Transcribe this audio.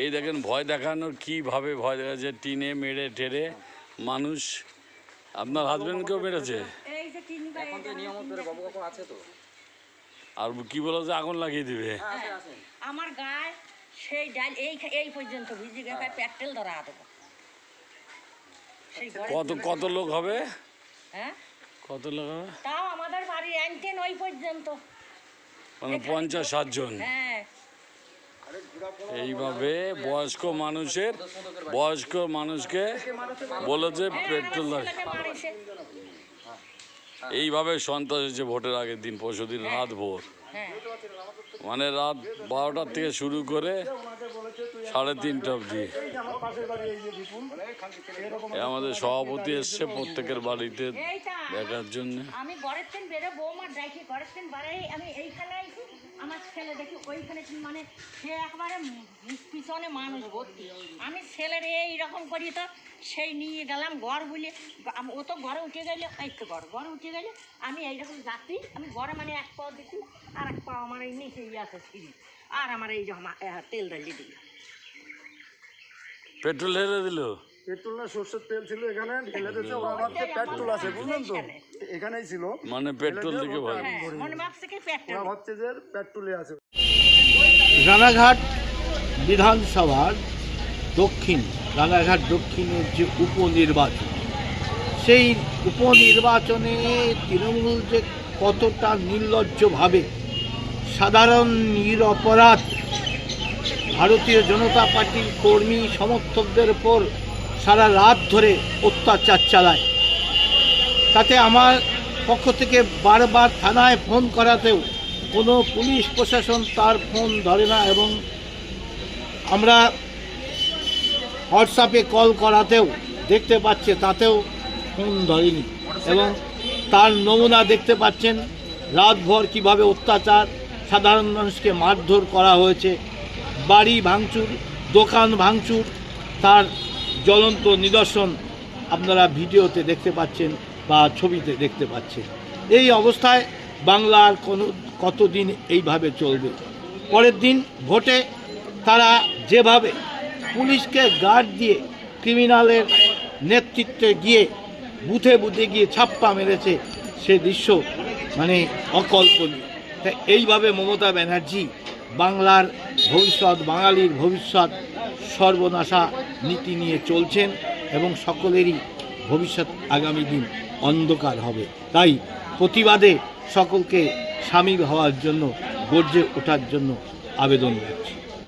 এই দেখেন ভয় দেখানোর কীভাবে ভয় দেখাচ্ছে? টিনে মেরে টেরে মানুষ আপনার হাজবেন্ডকেও মেরেছে? আর কি বলো যে আগুন লাগিয়ে দিবে? আছে আছে। আমার গায়ে সেই ডাল এই এই পর্যন্ত ভিজে গেছে পেট্রোল ধরা দেবো। কত কত লোক হবে? হ্যাঁ? কত লোক হবে? তাও আমাদের বাড়ির অ্যান্টেন ওই পর্যন্ত। মানে পঞ্চাশ ষাটজন হ্যাঁ। এইভাবে বয়স্ক মানুষের বয়স্ক মানুষকে বলেছে পেট্রোল লাগে এইভাবে সন্ত্রাস হয়েছে ভোটের আগের দিন পরশু দিন রাত ভোর। হ্যাঁ। মানে রাত বারোটার থেকে শুরু করে সাড়ে তিনটা অবধি। আমাদের সভাপতি এসছে প্রত্যেকের বাড়িতে দেখার জন্য। ঘরের ট্রেন বেরো বৌমার ডাকি ঘরের ট্রেন বাড়াই আমি এইখানে আইছি, আমার ছেলে দেখি ওইখানে মানে সে একবারে পিছনে মানুষ। ভর্তি আমি ছেলের এইরকম করি তো সেই নিয়ে গেলাম ঘর বলে ও তো ঘরে উঠে গেলে এই তো ঘর ঘরে উঠে গেলে আমি এইরকম যাচ্ছি আমি ঘরে মানে এক পাও দেখি আর এক পাও আমার এই নিচে ইয়ে আছে সিঁড়ি আর আমার এই তেল ডালিয়ে দিল। পেট্রোল ঢেলে দিল? পেট্রোল সর্ষের তেল ছিল এখানে ঢেলে দিয়েছে ওরা ভাবছে পেট্রোল আছে বুঝলেন তো? এখানেই ছিল। মানে পেট্রোল থেকে ভয় হ্যাঁ মনে ভাবছে কি পেট্রোল ওরা ভাবছে যে পেট্রোলে আছে। রানাঘাট বিধানসভার দক্ষিণ রানাঘাট দক্ষিণের যে উপনির্বাচন সেই উপনির্বাচনে তৃণমূল যে কতটা নির্লজ্জভাবে সাধারণ নিরপরাধ ভারতীয় জনতা পার্টির কর্মী সমর্থকদের উপর সারা রাত ধরে অত্যাচার চালায়। তাতে আমার পক্ষ থেকে বারবার থানায় ফোন করাতেও কোনো পুলিশ প্রশাসন তার ফোন ধরে না এবং আমরা হোয়াটসঅ্যাপে কল করাতেও দেখতে পাচ্ছে তাতেও ফোন ধরেনি এবং তার নমুনা দেখতে পাচ্ছেন রাতভর কীভাবে অত্যাচার, সাধারণ মানুষকে মারধর করা হয়েছে, বাড়ি ভাঙচুর, দোকান ভাঙচুর, তার জ্বলন্ত নিদর্শন আপনারা ভিডিওতে দেখতে পাচ্ছেন বা ছবিতে দেখতে পাচ্ছেন। এই অবস্থায় বাংলার কোনো কতদিন এইভাবে চলবে? পরের দিন ভোটে তারা যেভাবে পুলিশকে গার্ড দিয়ে ক্রিমিনালের নেতৃত্বে গিয়ে বুথে বুথে গিয়ে ছাপ্পা মেরেছে, সে দৃশ্য মানে অকল্পনীয়। তা এইভাবে মমতা ব্যানার্জি বাংলার ভবিষ্যৎ, বাঙালির ভবিষ্যৎ সর্বনাশা নীতি নিয়ে চলছেন এবং সকলেরই ভবিষ্যৎ আগামী দিন অন্ধকার হবে। তাই প্রতিবাদে সকলকে সামিল হওয়ার জন্য, গর্জে ওঠার জন্য আবেদন রাখছি